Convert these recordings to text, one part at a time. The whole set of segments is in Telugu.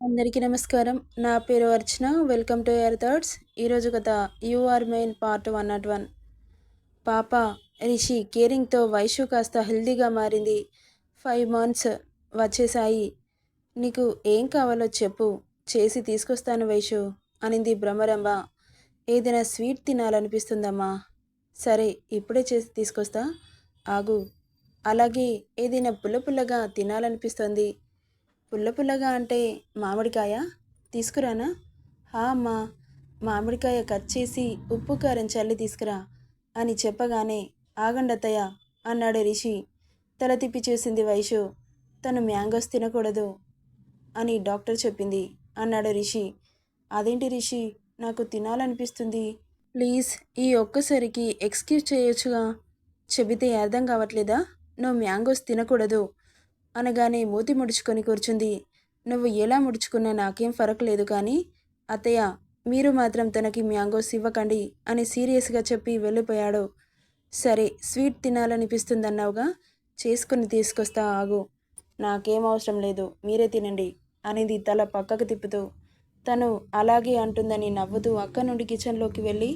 అందరికీ నమస్కారం. నా పేరు Archana. Welcome to air thirds ఈరోజు కథ you are mine part one not one. పాప రిషి కేరింగ్తో వైషు కాస్త హెల్దీగా మారింది. ఫైవ్ మంత్స్ వచ్చేసాయి నీకు ఏం కావాలో చెప్పు. చేసి తీసుకొస్తాను వైషు అనింది భ్రమరంబ ఏదైనా స్వీట్ తినాలనిపిస్తుందమ్మా. సరే ఇప్పుడే చేసి తీసుకొస్తా. ఆగు. అలాగే ఏదైనా పుల్ల పుల్లగా తినాలనిపిస్తుంది. పుల్ల పుల్లగా అంటే మామిడికాయ తీసుకురానా? హా అమ్మా మామిడికాయ కట్ చేసి ఉప్పు కారం చల్లి తీసుకురా అని చెప్పగానే ఆగండతయ్య అన్నాడు రిషి. తల తిప్పి చూసింది వైషు. తను మ్యాంగోస్ తినకూడదు అని డాక్టర్ చెప్పింది అన్నాడు రిషి. అదేంటి రిషి? నాకు తినాలనిపిస్తుంది. ప్లీజ్ ఈ ఒక్కసారికి ఎక్స్క్యూజ్ చేయొచ్చుగా? చెబితే అర్థం కావట్లేదా? నువ్వు మ్యాంగోస్ తినకూడదు. అనగానే మూతి ముడుచుకొని కూర్చుంది. నువ్వు ఎలా ముడుచుకున్నా నాకేం ఫరక్ లేదు కానీ అత్తయ్య మీరు మాత్రం తనకి మ్యాంగోస్ ఇవ్వకండి అని సీరియస్గా చెప్పి వెళ్ళిపోయాడు. సరే స్వీట్ తినాలనిపిస్తుందన్నావుగా చేసుకుని తీసుకొస్తా ఆగు. నాకేం అవసరం లేదు మీరే తినండి అనేది తల పక్కకు తిప్పుతూ. తను అలాగే అంటుందని నవ్వుతూ అక్క నుండి కిచెన్లోకి వెళ్ళి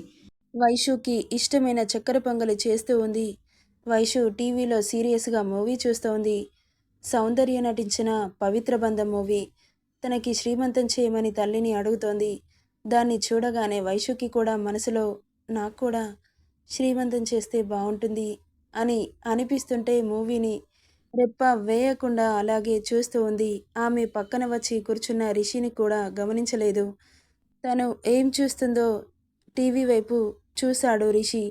వైషుకి ఇష్టమైన చక్కెర పొంగలి చేస్తూ ఉంది. వైషు టీవీలో సీరియస్గా మూవీ చూస్తోంది. సౌందర్య నటించిన పవిత్ర బంధం మూవీ తనకి శ్రీమంతం చేయమని తల్లిని అడుగుతోంది. దాన్ని చూడగానే వైశుకి కూడా మనసులో నాకు కూడా శ్రీమంతం చేస్తే బాగుంటుంది అని అనిపిస్తుంటే మూవీని రెప్ప వేయకుండా అలాగే చూస్తూ ఉంది. ఆమె పక్కన వచ్చి కూర్చున్న రిషిని కూడా గమనించలేదు. తను ఏం చూస్తుందో టీవీ వైపు చూశాడు రిషి.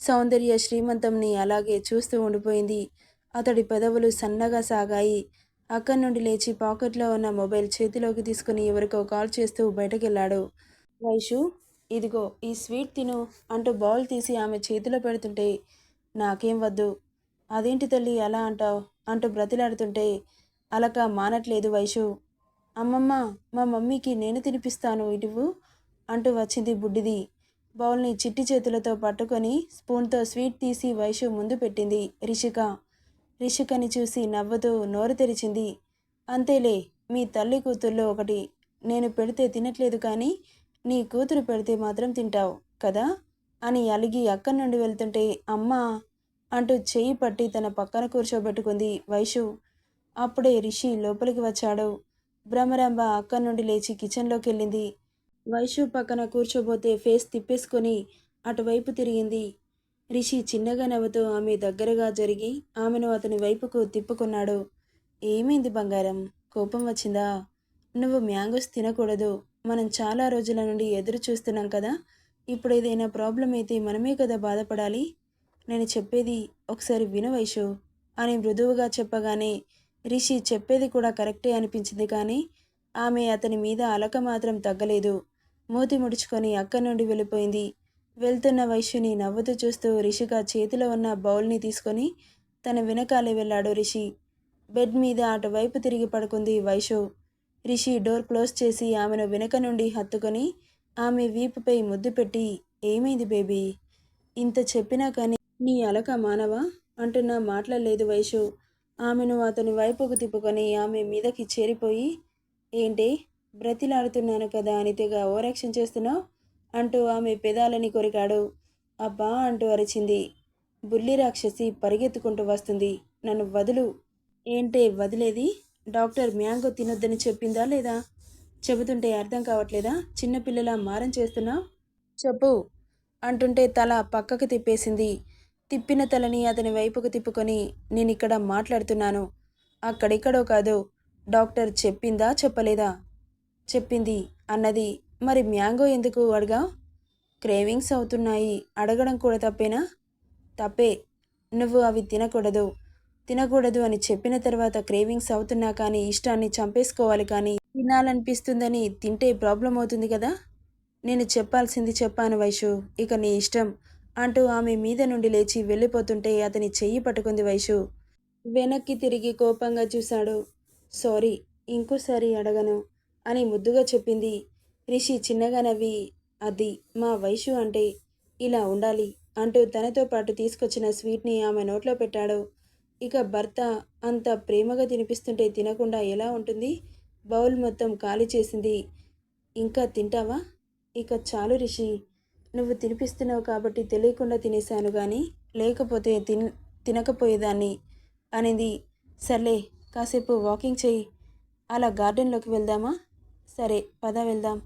సౌందర్య శ్రీమంతంని అలాగే చూస్తూ ఉండిపోయింది. అతడి పెదవులు సన్నగా సాగాయి. అక్కడి నుండి లేచి పాకెట్లో ఉన్న మొబైల్ చేతిలోకి తీసుకుని ఎవరికో కాల్ చేస్తూ బయటకెళ్ళాడు. వైషు ఇదిగో ఈ స్వీట్ తిను అంటూ బౌల్ తీసి ఆమె చేతిలో పెడుతుంటే నాకేం వద్దు. అదేంటి తల్లి అలా అంటావు? అంటూ బ్రతిలాడుతుంటే అలక మానట్లేదు వైషు. అమ్మమ్మ మా మమ్మీకి నేను తినిపిస్తాను ఇటువు అంటూ వచ్చింది బుడ్డిది. బౌల్ని చిట్టి చేతులతో పట్టుకొని స్పూన్తో స్వీట్ తీసి వైషు ముందు పెట్టింది. రిషిక రిషికని చూసి నవ్వుతూ నోరు తెరిచింది. అంతేలే మీ తల్లి కూతుర్లో ఒకటి నేను పెడితే తినట్లేదు కానీ నీ కూతురు పెడితే మాత్రం తింటావు కదా? అని అలిగి అక్కడి నుండి వెళ్తుంటే అమ్మా అంటూ చేయి పట్టి తన పక్కన కూర్చోబెట్టుకుంది వైషు. అప్పుడే రిషి లోపలికి వచ్చాడు. భ్రమరాంబ అక్కడి నుండి లేచి కిచెన్లోకి వెళ్ళింది. వైషు పక్కన కూర్చోబోతే ఫేస్ తిప్పేసుకొని అటువైపు తిరిగింది. రిషి చిన్నగా నవ్వుతూ ఆమె దగ్గరగా జరిగి ఆమెను అతని వైపుకు తిప్పుకున్నాడు. ఏమైంది బంగారం? కోపం వచ్చిందా? నువ్వు మ్యాంగోస్ తినకూడదు. మనం చాలా రోజుల నుండి ఎదురు చూస్తున్నాం కదా. ఇప్పుడు ఏదైనా ప్రాబ్లం అయితే మనమే కదా బాధపడాలి. నేను చెప్పేది ఒకసారి విను వైషు అని మృదువుగా చెప్పగానే రిషి చెప్పేది కూడా కరెక్టే అనిపించింది కానీ ఆమె అతని మీద అలక మాత్రం తగ్గలేదు. మూతి ముడుచుకొని అక్కడి నుండి వెళ్ళిపోయింది. వెళ్తున్న వైశ్యుని నవ్వుతూ చూస్తూ రిషిగా చేతిలో ఉన్న బౌల్ని తీసుకొని తన వెనకాలే వెళ్ళాడు రిషి. బెడ్ మీద అటువైపు తిరిగి పడుకుంది వైషు రిషి డోర్ క్లోజ్ చేసి ఆమెను వెనక నుండి హత్తుకొని ఆమె వీపుపై ముద్దు పెట్టి ఏమైంది బేబీ? ఇంత చెప్పినా కానీ నీ అలక మానవా? అంటున్నా మాట్లాడలేదు వైషు ఆమెను అతని వైపుకు తిప్పుకొని ఆమె మీదకి చేరిపోయి ఏంటి? బ్రతిలాడుతున్నాను కదా అని తెగ ఓరక్షణ చేస్తున్నావు? అంటూ ఆమె పెదాలని కొరికాడు. అబ్బా అంటూ అరిచింది. బుల్లి రాక్షసి పరిగెత్తుకుంటూ వస్తుంది. నన్ను వదులు. ఏంటే వదిలేది? డాక్టర్ మ్యాంగో తినొద్దని చెప్పిందా లేదా? చెబుతుంటే అర్థం కావట్లేదా? చిన్నపిల్లల మారం చేస్తున్నావు చెప్పు అంటుంటే తల పక్కకు తిప్పేసింది. తిప్పిన తలని అతని వైపుకు తిప్పుకొని నేను ఇక్కడ మాట్లాడుతున్నాను. అక్కడెక్కడో కాదు. డాక్టర్ చెప్పిందా చెప్పలేదా? చెప్పింది అన్నది మరి మ్యాంగో ఎందుకు అడగా? క్రేవింగ్స్ అవుతున్నాయి. అడగడం కూడా తప్పేనా? తప్పే. నువ్వు అవి తినకూడదు. తినకూడదు అని చెప్పిన తర్వాత క్రేవింగ్స్ అవుతున్నా కానీ ఇష్టాన్ని చంపేసుకోవాలి కానీ తినాలనిపిస్తుందని తింటే ప్రాబ్లం అవుతుంది కదా? నేను చెప్పాల్సింది చెప్పాను వైషు. ఇక నీ ఇష్టం అంటూ ఆమె మీద నుండి లేచి వెళ్ళిపోతుంటే అతని చెయ్యి పట్టుకుంది వైషు. వెనక్కి తిరిగి కోపంగా చూశాడు. సారీ ఇంకోసారి అడగను అని ముద్దుగా చెప్పింది రిషి చిన్నగా నవ్వి అది మా వైషు అంటే ఇలా ఉండాలి అంటూ తనతో పాటు తీసుకొచ్చిన స్వీట్ని ఆమె నోట్లో పెట్టాడు. ఇక భర్త అంత ప్రేమగా తినిపిస్తుంటే తినకుండా ఎలా ఉంటుంది? బౌల్ మొత్తం ఖాళీ చేసింది. ఇంకా తింటావా? ఇక చాలు రిషి నువ్వు తినిపిస్తున్నావు కాబట్టి తెలియకుండా తినేశాను కానీ లేకపోతే తిన్ తినకపోయేదాన్ని అనింది. సర్లే కాసేపు వాకింగ్ చెయ్యి అలా గార్డెన్లోకి వెళ్దామా? సరే పద వెళ్దాం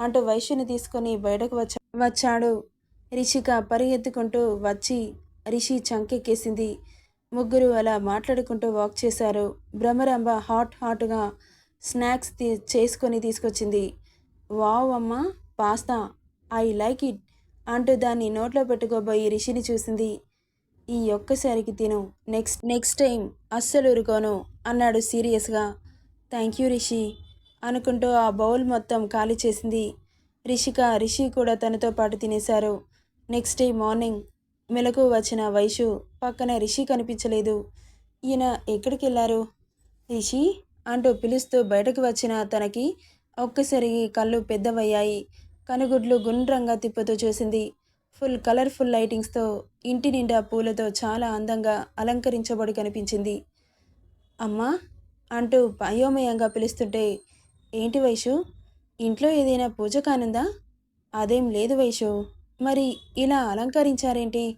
అంటూ వైశ్యుని తీసుకొని బయటకు వచ్చా వచ్చాడు. రిషిక పరిగెత్తుకుంటూ వచ్చి రిషి చంకెక్కేసింది. ముగ్గురు అలా మాట్లాడుకుంటూ వాక్ చేశారు. భ్రమరంబ హాట్ హాట్గా స్నాక్స్ తీ చేసుకొని తీసుకొచ్చింది. వావ్ అమ్మ పాస్తా. ఐ లైక్ ఇట్ అంటూ దాన్ని నోట్లో పెట్టుకోబోయి రిషిని చూసింది. ఈ ఒక్కసారికి తిను. నెక్స్ట్ నెక్స్ట్ టైం అస్సలు ఉరుకోను అన్నాడు సీరియస్గా. Thank you Rishi. అనుకుంటూ ఆ బౌల్ మొత్తం ఖాళీ చేసింది. రిషిక రిషి కూడా తనతో పాటు తినేశారు. నెక్స్ట్ డే మార్నింగ్ మెలకు వచ్చిన వైషు పక్కన రిషి కనిపించలేదు. ఈయన ఎక్కడికి వెళ్ళారు? రిషి అంటూ పిలుస్తూ బయటకు వచ్చిన తనకి ఒక్కసారి కళ్ళు పెద్దవయ్యాయి. కనుగుడ్లు గుండ్రంగా తిప్పుతూ చూసింది. ఫుల్ కలర్ఫుల్ లైటింగ్స్తో ఇంటి నిండా పూలతో చాలా అందంగా అలంకరించబడి కనిపించింది. అమ్మా అంటూ అయోమయంగా పిలుస్తుంటే ఏంటి వైషు? ఇంట్లో ఏదైనా పూజ కానుందా? అదేం లేదు వైషు. మరి ఇలా అలంకరించారేంటి?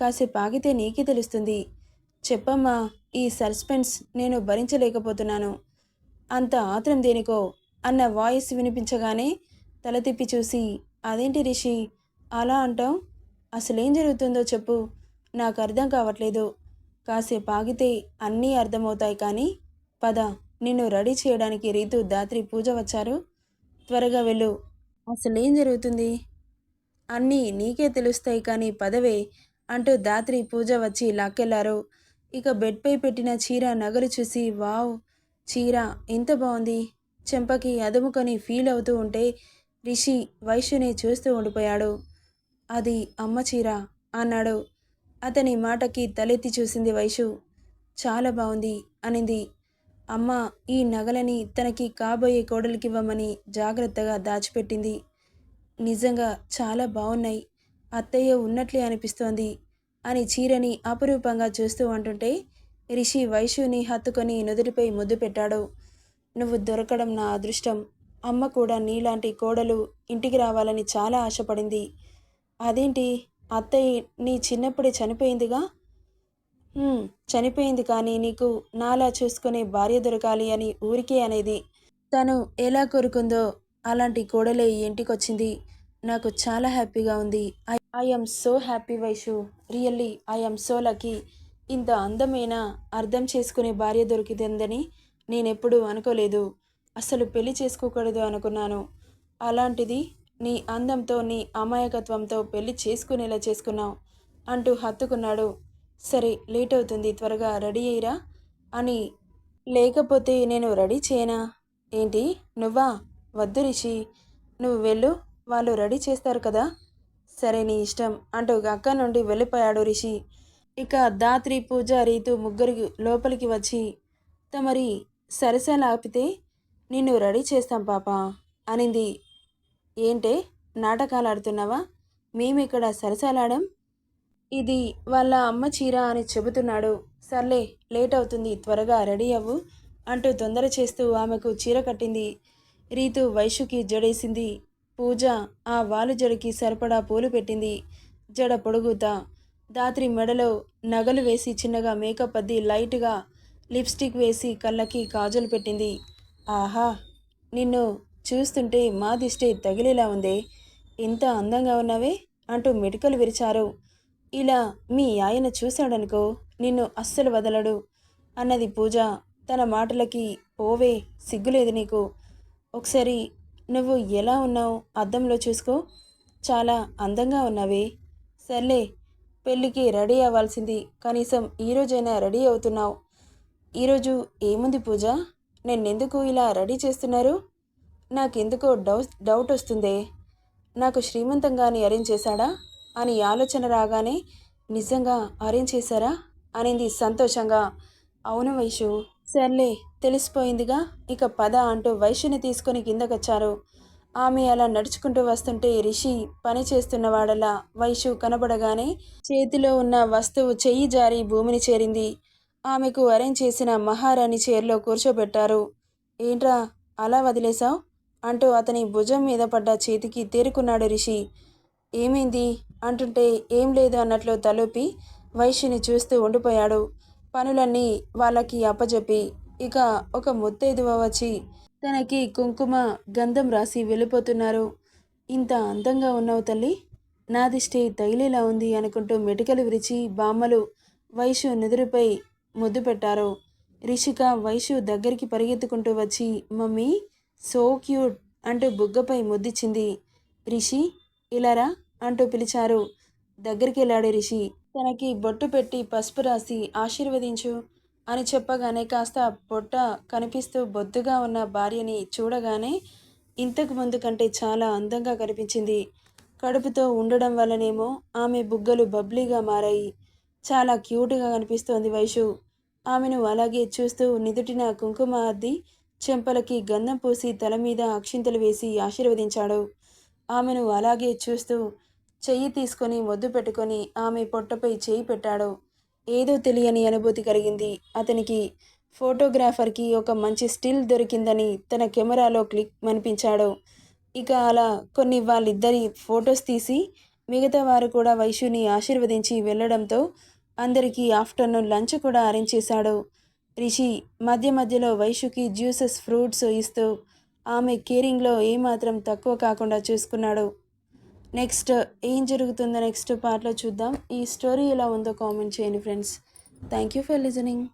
కాసేపు ఆగితే నీకే తెలుస్తుంది. చెప్పమ్మా ఈ సస్పెన్స్ నేను భరించలేకపోతున్నాను. అంత ఆత్రం దేనికో? అన్న వాయిస్ వినిపించగానే తల తిప్పి చూసి అదేంటి రిషి? అలా అంటావు? అసలేం జరుగుతుందో చెప్పు. నాకు అర్థం కావట్లేదు. కాసేపు ఆగితే అన్నీ అర్థమవుతాయి కానీ పద. నిన్ను రెడీ చేయడానికి రీతు దాత్రి పూజ వచ్చారు. త్వరగా వెళ్ళు. అసలేం జరుగుతుంది? అన్నీ నీకే తెలుస్తాయి కానీ పదవే అంటూ దాత్రి పూజ వచ్చి లాక్కెళ్ళారు. ఇక బెడ్పై పెట్టిన చీర నగలు చూసి వావ్ చీర ఎంత బాగుంది. చెంపకి అదుముకొని ఫీల్ అవుతూ ఉంటే రిషి వైశ్యుని చూస్తూ ఉండిపోయాడు. అది అమ్మ చీర అన్నాడు. అతని మాటకి తలెత్తి చూసింది వైశు చాలా బాగుంది అనింది. అమ్మ ఈ నగలని తనకి కాబోయే కోడలికివ్వమని జాగ్రత్తగా దాచిపెట్టింది. నిజంగా చాలా బాగున్నాయి అత్తయ్య ఉన్నట్లే అనిపిస్తోంది అని చీరని అపురూపంగా చూస్తూ అంటుంటే రిషి వైశ్యుని హత్తుకొని నుదుటిపై ముద్దు పెట్టాడు. నువ్వు దొరకడం నా అదృష్టం. అమ్మ కూడా నీలాంటి కోడలు ఇంటికి రావాలని చాలా ఆశపడింది. అదేంటి? అత్తయ్య నీ చిన్నప్పుడే చనిపోయిందిగా? చనిపోయింది కానీ నీకు నాలా చూసుకునే భార్య దొరకాలి అని ఊరికే అనేది. తను ఎలా కోరుకుందో అలాంటి కోడలే ఈ ఇంటికొచ్చింది. నాకు చాలా హ్యాపీగా ఉంది. I I'm so happy Vaishu. Really I'm so lucky. ఇంత అందమైన అర్థం చేసుకునే భార్య దొరికిందని నేనెప్పుడూ అనుకోలేదు. అసలు పెళ్ళి చేసుకోకూడదు అనుకున్నాను. అలాంటిది నీ అందంతో నీ అమాయకత్వంతో పెళ్ళి చేసుకునేలా చేసుకున్నావు అంటూ హత్తుకున్నాడు సరే లేట్ అవుతుంది త్వరగా రెడీ అయ్యిరా. అని లేకపోతే నేను రెడీ చేయనా? ఏంటి? నువ్వా? వద్దు రిషి. నువ్వు వెళ్ళు వాళ్ళు రెడీ చేస్తారు కదా. సరే నీ ఇష్టం అంటూ అక్క నుండి వెళ్ళిపోయాడు రిషి. ఇక దాత్రి పూజ రీతు ముగ్గురికి లోపలికి వచ్చి తమరి సరసాలు ఆపితే నిన్ను రెడీ చేస్తాం పాప అనింది. ఏంటే? నాటకాలు ఆడుతున్నావా? మేమిక్కడ సరసాలాడం? ఇది వాళ్ళ అమ్మ చీర అని చెబుతున్నాడు. సర్లే లేట్ అవుతుంది త్వరగా రెడీ అవ్వు అంటూ తొందర చేస్తూ ఆమెకు చీర కట్టింది. రీతు వైషుకి జడేసింది. పూజ ఆ వాలు జడకి సరిపడా పూలు పెట్టింది. జడ పొడుగుతా. దాత్రి మెడలో నగలు వేసి చిన్నగా మేకప్ అద్ది లైట్గా లిప్స్టిక్ వేసి కళ్ళకి కాజలు పెట్టింది. ఆహా నిన్ను చూస్తుంటే మా దిష్టి తగిలేలా ఉందే. ఎంత అందంగా ఉన్నావే అంటూ మెటుకలు విరిచారు. ఇలా మీ ఆయన చూశాడనుకో నిన్ను అస్సలు వదలడు అన్నది పూజ. తన మాటలకి పోవే సిగ్గులేదు నీకు. ఒకసారి నువ్వు ఎలా ఉన్నావు అద్దంలో చూసుకో. చాలా అందంగా ఉన్నావే. సర్లే పెళ్ళికి రెడీ అవ్వాల్సింది కనీసం ఈరోజైనా రెడీ అవుతున్నావు. ఈరోజు ఏముంది పూజ? నన్నెందుకు ఇలా రెడీ చేస్తున్నారు? నాకెందుకో డౌ డౌట్ వస్తుందే. నాకు శ్రీమంతంగాని అరేంజ్ చేశాడా? అని ఆలోచన రాగానే నిజంగా అరేంజ్ చేశారా? అనింది సంతోషంగా. అవును వైషు. సర్లే తెలిసిపోయిందిగా. ఇక పద అంటూ వైశ్యుని తీసుకొని కిందకొచ్చారు. ఆమె అలా నడుచుకుంటూ వస్తుంటే రిషి పని చేస్తున్నవాడలా వైషు కనబడగానే చేతిలో ఉన్న వస్తువు చెయ్యి జారి భూమిని చేరింది. ఆమెకు అరేంజ్ చేసిన మహారాణి చైర్లో కూర్చోబెట్టారు. ఏంట్రా అలా వదిలేశావు? అంటూ అతని భుజం మీద పడ్డ చేతికి తేరుకున్నాడు రిషి. ఏమైంది? అంటుంటే ఏం లేదు అన్నట్లు తలూపి వైశ్యుని చూస్తూ ఉండిపోయాడు. పనులన్నీ వాళ్ళకి అప్పజెప్పి ఇక ఒక ముత్తైదువ వచ్చి తనకి కుంకుమ గంధం రాసి వెళ్ళిపోతున్నారు. ఇంత అందంగా ఉన్నావు తల్లి. నా దిష్టి తగిలేలా ఉంది అనుకుంటూ మెటికలు విరిచి బామ్మలు వైషు నిదురుపై ముద్దు పెట్టారు. రిషిక వైషు దగ్గరికి పరిగెత్తుకుంటూ వచ్చి మమ్మీ సో క్యూట్ అంటూ బుగ్గపై ముద్దిచ్చింది. రిషి ఇలారా అంటూ పిలిచారు. దగ్గరికి వెళ్ళాడు రిషి. తనకి బొట్టు పెట్టి పసుపు రాసి ఆశీర్వదించు అని చెప్పగానే కాస్త పొట్ట కనిపిస్తూ బొద్దుగా ఉన్న భార్యని చూడగానే ఇంతకు ముందు కంటే చాలా అందంగా కనిపించింది. కడుపుతో ఉండడం వల్లనేమో ఆమె బుగ్గలు బబ్లీగా మారాయి. చాలా క్యూట్గా కనిపిస్తోంది వైషు. ఆమెను అలాగే చూస్తూ నిదుటిన కుంకుమ అద్ది చెంపలకి గంధం పూసి తల మీద అక్షింతలు వేసి ఆశీర్వదించాడు. ఆమెను అలాగే చూస్తూ చెయ్యి తీసుకొని మొద్దు పెట్టుకొని ఆమె పొట్టపై చేయి పెట్టాడు. ఏదో తెలియని అనుభూతి కలిగింది. అతనికి ఫోటోగ్రాఫర్కి ఒక మంచి స్టిల్ దొరికిందని తన కెమెరాలో క్లిక్ అనిపించాడు ఇక అలా కొన్ని వాళ్ళిద్దరి ఫొటోస్ తీసి మిగతా వారు కూడా వైశ్యుని ఆశీర్వదించి వెళ్ళడంతో అందరికీ ఆఫ్టర్నూన్ లంచ్ కూడా అరేంజ్ చేశాడు. రిషి మధ్య మధ్యలో వైశ్యుకి జ్యూసెస్ ఫ్రూట్స్ ఇస్తూ ఆమె కేరింగ్లో ఏమాత్రం తక్కువ కాకుండా చూసుకున్నాడు. నెక్స్ట్ ఏం జరుగుతుందో నెక్స్ట్ పార్ట్లో చూద్దాం. ఈ స్టోరీ ఎలా ఉందో కామెంట్ చేయండి friends. Thank you for listening.